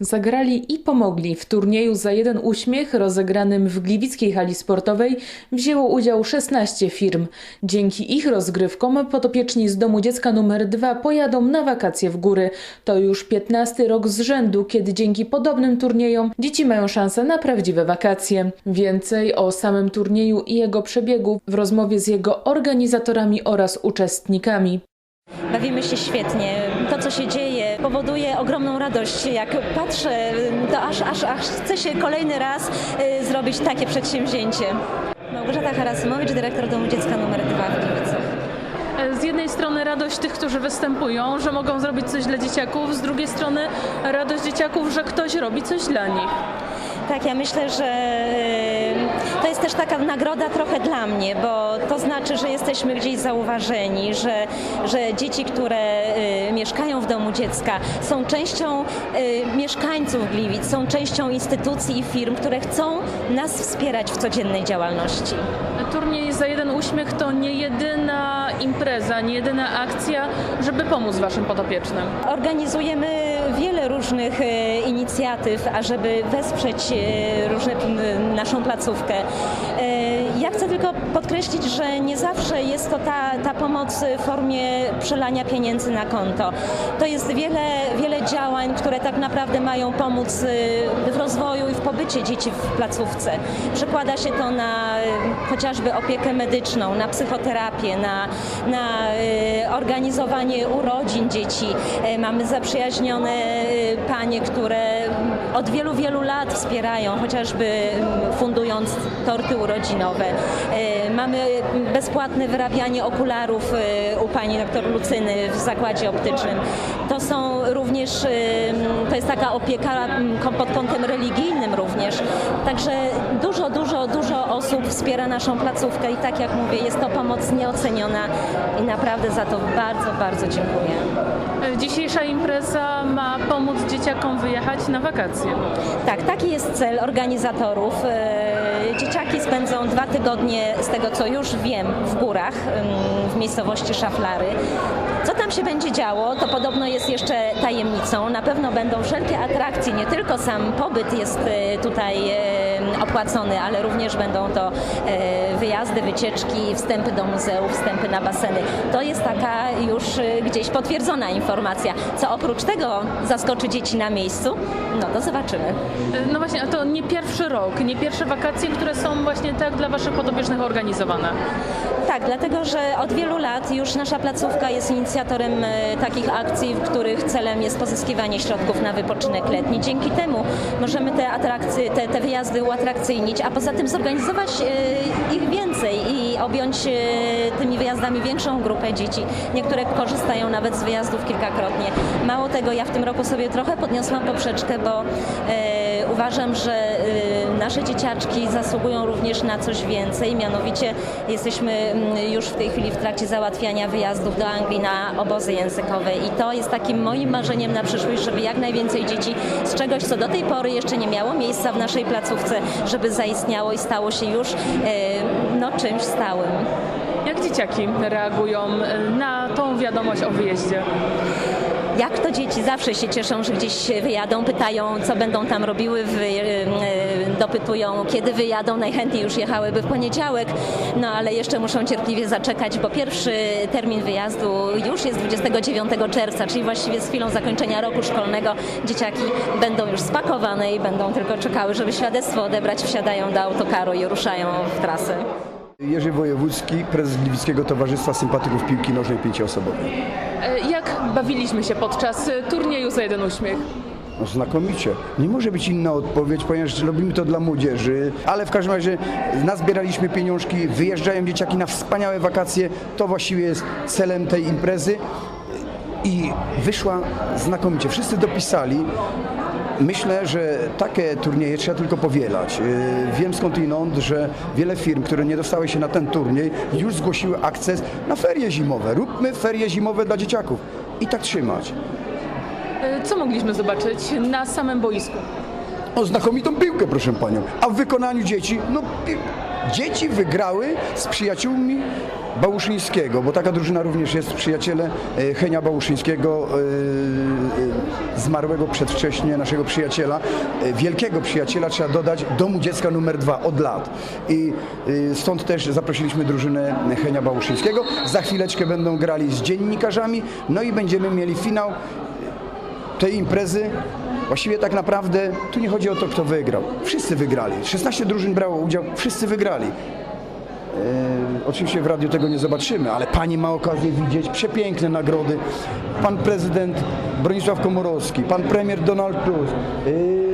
Zagrali i pomogli. W turnieju za jeden uśmiech rozegranym w Gliwickiej Hali Sportowej wzięło udział 16 firm. Dzięki ich rozgrywkom podopieczni z Domu Dziecka nr 2 pojadą na wakacje w góry. To już 15 rok z rzędu, kiedy dzięki podobnym turniejom dzieci mają szansę na prawdziwe wakacje. Więcej o samym turnieju i jego przebiegu w rozmowie z jego organizatorami oraz uczestnikami. Bawimy się świetnie. To, co się dzieje, powoduje ogromną radość. Jak patrzę, to aż, aż, aż chce się kolejny raz y, zrobić takie przedsięwzięcie. Małgorzata Harasymowicz, dyrektor Domu Dziecka nr 2 w Gliwicach. Z jednej strony radość tych, którzy występują, że mogą zrobić coś dla dzieciaków, z drugiej strony radość dzieciaków, że ktoś robi coś dla nich. Tak, ja myślę, że y, jest też taka nagroda trochę dla mnie, bo to znaczy, że jesteśmy gdzieś zauważeni, że, że dzieci, które y, mieszkają w domu dziecka, są częścią y, mieszkańców Gliwic, są częścią instytucji i firm, które chcą nas wspierać w codziennej działalności. Turniej za jeden uśmiech to nie jedyna impreza, nie jedyna akcja, żeby pomóc waszym podopiecznym. Organizujemy wiele różnych e, inicjatyw, ażeby wesprzeć e, różne, naszą placówkę. E, Ja chcę tylko podkreślić, że nie zawsze jest to ta, ta pomoc w formie przelania pieniędzy na konto. To jest wiele, wiele działań, które tak naprawdę mają pomóc e, w rozwoju i w pobycie dzieci w placówce. Przekłada się to na e, chociażby opiekę medyczną, na psychoterapię, na, na e, organizowanie urodzin dzieci. E, Mamy zaprzyjaźnione panie, które od wielu, wielu lat wspierają, chociażby mm, fundując torty urodzinowe. E, Mamy bezpłatne wyrabianie okularów e, u pani doktor Lucyny w zakładzie optycznym. To są również, e, to jest taka opieka mm, pod kątem religijnym również. Także dużo, dużo, dużo osób wspiera naszą placówkę i tak jak mówię, jest to pomoc nieoceniona i naprawdę za to bardzo, bardzo dziękuję. Dzisiejsza impreza ma pomóc dzieciakom wyjechać na wakacje. Tak, taki jest cel organizatorów. E, Dzieciaki spędzą dwa tygodnie, z tego co już wiem, w górach, w miejscowości Szaflary. Co tam się będzie działo, to podobno jest jeszcze tajemnicą. Na pewno będą wszelkie atrakcje, nie tylko sam pobyt jest e, tutaj e, opłacony, ale również będą to e, wyjazdy, wycieczki, wstępy do muzeów, wstępy na baseny. To jest taka już gdzieś potwierdzona informacja. Co oprócz tego zaskoczy dzieci na miejscu, no to zobaczymy. No właśnie, a to nie pierwszy rok, nie pierwsze wakacje, które są właśnie tak dla waszych podopiecznych organizowane. Tak, dlatego że od wielu lat już nasza placówka jest inicjatorem e, takich akcji, w których celem jest pozyskiwanie środków na wypoczynek letni. Dzięki temu możemy te atrakcje, te, te wyjazdy uatrakcyjnić, a poza tym zorganizować e, ich więcej i objąć e, tymi wyjazdami większą grupę dzieci. Niektóre korzystają nawet z wyjazdów kilkakrotnie. Mało tego, ja w tym roku sobie trochę podniosłam poprzeczkę, bo uważam, że e, nasze dzieciaczki zasługują również na coś więcej. Mianowicie jesteśmy mm, już w tej chwili w trakcie załatwiania wyjazdów do Anglii na obozy językowe i to jest takim moim marzeniem na przyszłość, żeby jak najwięcej dzieci z czegoś, co do tej pory jeszcze nie miało miejsca w naszej placówce, żeby zaistniało i stało się już e, no, czymś stałym. Jak dzieciaki reagują na tą wiadomość o wyjeździe? Jak to dzieci zawsze się cieszą, że gdzieś wyjadą, pytają, co będą tam robiły, wy, e, dopytują, kiedy wyjadą. Najchętniej już jechałyby w poniedziałek, no ale jeszcze muszą cierpliwie zaczekać, bo pierwszy termin wyjazdu już jest 29 czerwca, czyli właściwie z chwilą zakończenia roku szkolnego dzieciaki będą już spakowane i będą tylko czekały, żeby świadectwo odebrać, wsiadają do autokaru i ruszają w trasę. Jerzy Wojewódzki, prezes Gliwickiego Towarzystwa Sympatyków Piłki Nożnej Pięcioosobowej. E, Jak bawiliśmy się podczas e, turnieju za jeden uśmiech? No znakomicie. Nie może być inna odpowiedź, ponieważ robimy to dla młodzieży, ale w każdym razie nazbieraliśmy pieniążki, wyjeżdżają dzieciaki na wspaniałe wakacje. To właściwie jest celem tej imprezy i wyszła znakomicie. Wszyscy dopisali. Myślę, że takie turnieje trzeba tylko powielać. Yy, Wiem skądinąd, że wiele firm, które nie dostały się na ten turniej, już zgłosiły akces na ferie zimowe. Róbmy ferie zimowe dla dzieciaków. I tak trzymać. E, Co mogliśmy zobaczyć na samym boisku? O znakomitą piłkę, proszę panią. A w wykonaniu dzieci, no dzieci wygrały z przyjaciółmi Bałuszyńskiego, bo taka drużyna również jest przyjaciele e, Henia Bałuszyńskiego e, zmarłego przedwcześnie naszego przyjaciela, e, wielkiego przyjaciela, trzeba dodać, Domu Dziecka numer dwa od lat. I y, stąd też zaprosiliśmy drużynę Henia Bałuszyńskiego. Za chwileczkę będą grali z dziennikarzami, no i będziemy mieli finał tej imprezy. Właściwie tak naprawdę tu nie chodzi o to, kto wygrał. Wszyscy wygrali. 16 drużyn brało udział, wszyscy wygrali. Oczywiście w radiu tego nie zobaczymy, ale pani ma okazję widzieć przepiękne nagrody. Pan prezydent Bronisław Komorowski, pan premier Donald Tusk, e,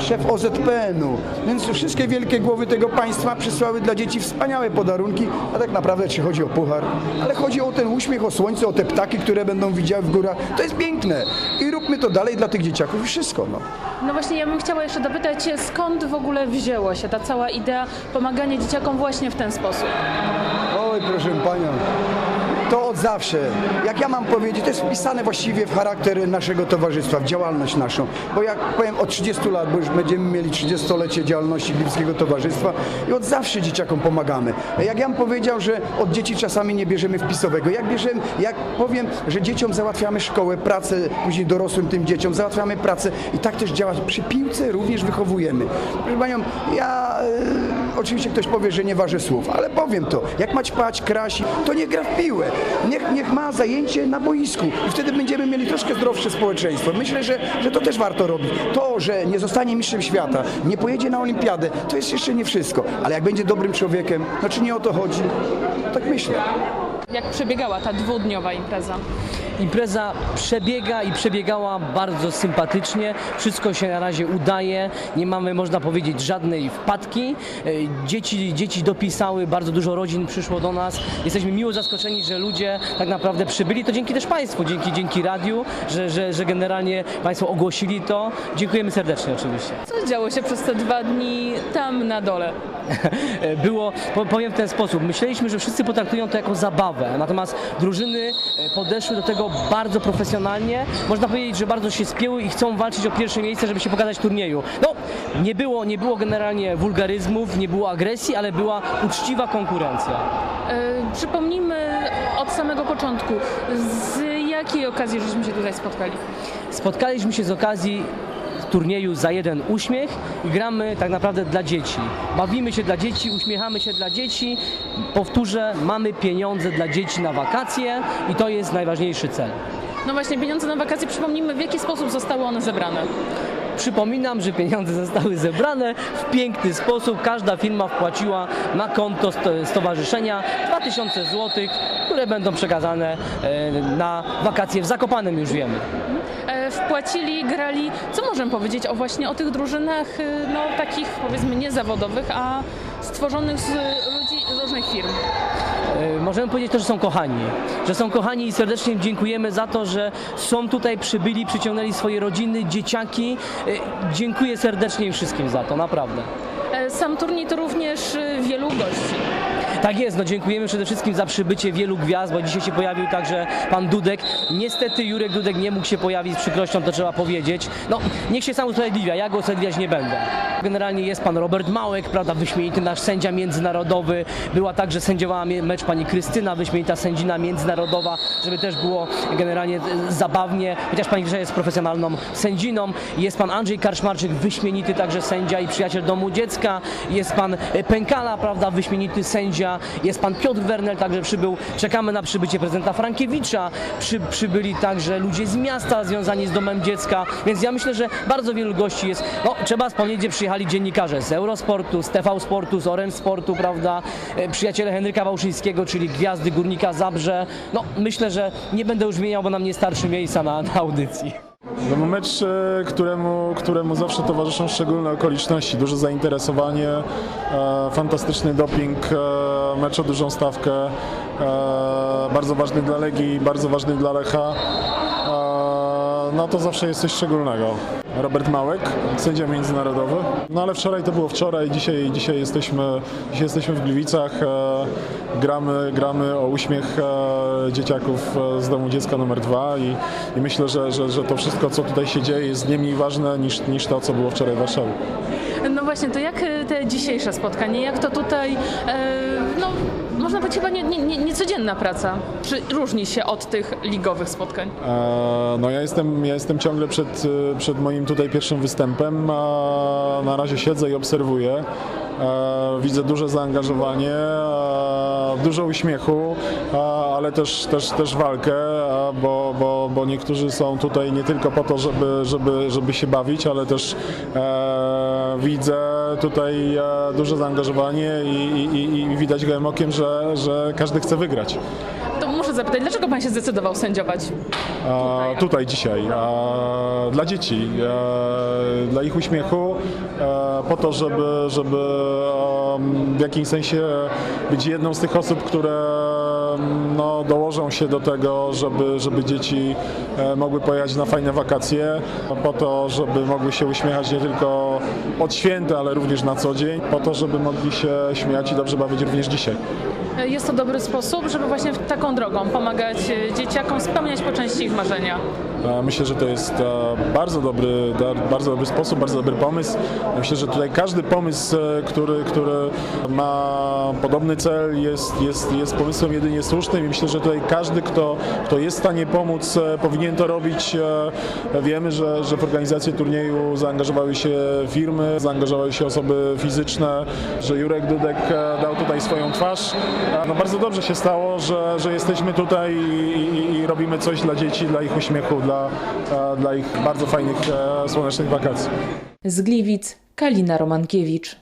szef OZPN-u. Więc wszystkie wielkie głowy tego państwa przysłały dla dzieci wspaniałe podarunki, a tak naprawdę czy chodzi o puchar, ale chodzi o ten uśmiech, o słońce, o te ptaki, które będą widziały w górach. To jest piękne i róbmy to dalej dla tych dzieciaków i wszystko. No. No właśnie, ja bym chciała jeszcze dopytać, skąd w ogóle wzięła się ta cała idea pomagania dzieciakom właśnie w ten sposób? Oj, proszę panią. To od zawsze. Jak ja mam powiedzieć, to jest wpisane właściwie w charakter naszego towarzystwa, w działalność naszą. Bo jak powiem od 30 lat, bo już będziemy mieli 30-lecie działalności Gliwickiego Towarzystwa i od zawsze dzieciakom pomagamy. Jak ja bym powiedział, że od dzieci czasami nie bierzemy wpisowego. Jak bierzemy, jak powiem, że dzieciom załatwiamy szkołę, pracę, później dorosłym tym dzieciom załatwiamy pracę i tak też działa. Przy piłce również wychowujemy. Proszę panią, ja oczywiście ktoś powie, że nie ważę słów, ale powiem to. Jak mać pać, krasi, to nie gra w piłę. Niech, niech ma zajęcie na boisku i wtedy będziemy mieli troszkę zdrowsze społeczeństwo. Myślę, że, że to też warto robić. To, że nie zostanie mistrzem świata, nie pojedzie na olimpiadę, to jest jeszcze nie wszystko. Ale jak będzie dobrym człowiekiem, znaczy nie o to chodzi, tak myślę. Jak przebiegała ta dwudniowa impreza? Impreza przebiega i przebiegała bardzo sympatycznie. Wszystko się na razie udaje. Nie mamy, można powiedzieć, żadnej wpadki. E, Dzieci, dzieci dopisały, bardzo dużo rodzin przyszło do nas. Jesteśmy miło zaskoczeni, że ludzie tak naprawdę przybyli. To dzięki też Państwu, dzięki, dzięki radiu, że, że, że generalnie Państwo ogłosili to. Dziękujemy serdecznie oczywiście. Co działo się przez te dwa dni tam na dole? Było, po- powiem w ten sposób, myśleliśmy, że wszyscy potraktują to jako zabawę, natomiast drużyny e, podeszły do tego bardzo profesjonalnie. Można powiedzieć, że bardzo się spięły i chcą walczyć o pierwsze miejsce, żeby się pokazać w turnieju. No, nie było, nie było generalnie wulgaryzmów, nie było agresji, ale była uczciwa konkurencja. E, przypomnijmy od samego początku, z jakiej okazji żeśmy się tutaj spotkali? Spotkaliśmy się z okazji turnieju za jeden uśmiech i gramy tak naprawdę dla dzieci. Bawimy się dla dzieci, uśmiechamy się dla dzieci. Powtórzę, mamy pieniądze dla dzieci na wakacje i to jest najważniejszy cel. No właśnie, pieniądze na wakacje, przypomnijmy, w jaki sposób zostały one zebrane. Przypominam, że pieniądze zostały zebrane w piękny sposób. Każda firma wpłaciła na konto sto- stowarzyszenia 2000 zł, które będą przekazane e, na wakacje w Zakopanem już wiemy. E, wpłacili, grali. Co możemy powiedzieć o właśnie o tych drużynach, y, no takich powiedzmy niezawodowych, a stworzonych z ludzi z różnych firm? E, Możemy powiedzieć też, że są kochani. Że są kochani i serdecznie im dziękujemy za to, że są tutaj, przybyli, przyciągnęli swoje rodziny, dzieciaki. E, Dziękuję serdecznie im wszystkim za to, naprawdę. E, Sam turniej to również wielu gości. Tak jest, no dziękujemy przede wszystkim za przybycie wielu gwiazd, bo dzisiaj się pojawił także pan Dudek. Niestety Jurek Dudek nie mógł się pojawić z przykrością, to trzeba powiedzieć. No, niech się sam usprawiedliwia, ja go usprawiedliwiać nie będę. Generalnie jest pan Robert Małek, prawda, wyśmienity nasz sędzia międzynarodowy. Była także sędziowała mecz pani Krystyna, wyśmienita sędzina międzynarodowa, żeby też było generalnie zabawnie, chociaż pani Grzesia jest profesjonalną sędziną. Jest pan Andrzej Karczmarczyk, wyśmienity także sędzia i przyjaciel domu dziecka. Jest pan e, Pękala, prawda, wyśmienity sędzia. Jest pan Piotr Wernel, także przybył. Czekamy na przybycie prezydenta Frankiewicza. Przy, przybyli także ludzie z miasta związani z domem dziecka, więc ja myślę, że bardzo wielu gości jest. No, trzeba wspomnieć, gdzie przyjechali dziennikarze z Eurosportu, z TV Sportu, z Orange Sportu, prawda, e, przyjaciele Henryka Wałszyńskiego, czyli gwiazdy Górnika Zabrze. No, myślę, że nie będę już wymieniał, bo nam nie starczy miejsca na, na audycji. No mecz, e, któremu, któremu zawsze towarzyszą szczególne okoliczności, duże zainteresowanie, e, fantastyczny doping, e, mecz o dużą stawkę, e, bardzo ważny dla Legii, bardzo ważny dla Lecha. E, no to zawsze jest coś szczególnego. Robert Małek, sędzia międzynarodowy. No ale wczoraj to było wczoraj, dzisiaj, dzisiaj, jesteśmy, dzisiaj jesteśmy w Gliwicach, e, gramy, gramy o uśmiech e, dzieciaków e, z domu dziecka numer dwa i, i myślę, że, że, że to wszystko, co tutaj się dzieje jest nie mniej ważne niż, niż to, co było wczoraj w Warszawie. No właśnie, to jak e, te dzisiejsze spotkanie, jak to tutaj, e, no można powiedzieć chyba nie, nie, nie, niecodzienna praca, czy różni się od tych ligowych spotkań? E, No ja jestem, ja jestem ciągle przed, e, przed moim tutaj pierwszym występem. a Na razie siedzę i obserwuję. E, Widzę duże zaangażowanie, e, dużo uśmiechu, ale też, też, też walkę, bo, bo, bo niektórzy są tutaj nie tylko po to, żeby, żeby, żeby się bawić, ale też widzę tutaj e, duże zaangażowanie i, i, i widać gołym okiem, że, że każdy chce wygrać. To muszę zapytać, dlaczego pan się zdecydował sędziować? E, tutaj dzisiaj dla dzieci, e, dla ich uśmiechu, e, po to, żeby, żeby w jakimś sensie być jedną z tych osób, które no, dołożą się do tego, żeby, żeby dzieci e, mogły pojechać na fajne wakacje, po to, żeby mogły się uśmiechać nie tylko od święta, ale również na co dzień, po to, żeby mogli się śmiać i dobrze bawić również dzisiaj. Jest to dobry sposób, żeby właśnie taką drogą pomagać e, dzieciakom spełniać po części ich marzenia. Myślę, że to jest e, bardzo dobry, bardzo dobry sposób, bardzo dobry pomysł. Myślę, że tutaj każdy pomysł, e, który, który ma podobny cel jest, jest, jest pomysłem jedynie słusznym i myślę, że tutaj każdy, kto, kto jest w stanie pomóc, e, powinien to robić. Wiemy, że, że w organizację turnieju zaangażowały się firmy, zaangażowały się osoby fizyczne, że Jurek Dudek dał tutaj swoją twarz. No bardzo dobrze się stało, że, że jesteśmy tutaj i, i, i robimy coś dla dzieci, dla ich uśmiechu, dla, e, dla ich bardzo fajnych, e, słonecznych wakacji. Z Gliwic, Kalina Romankiewicz.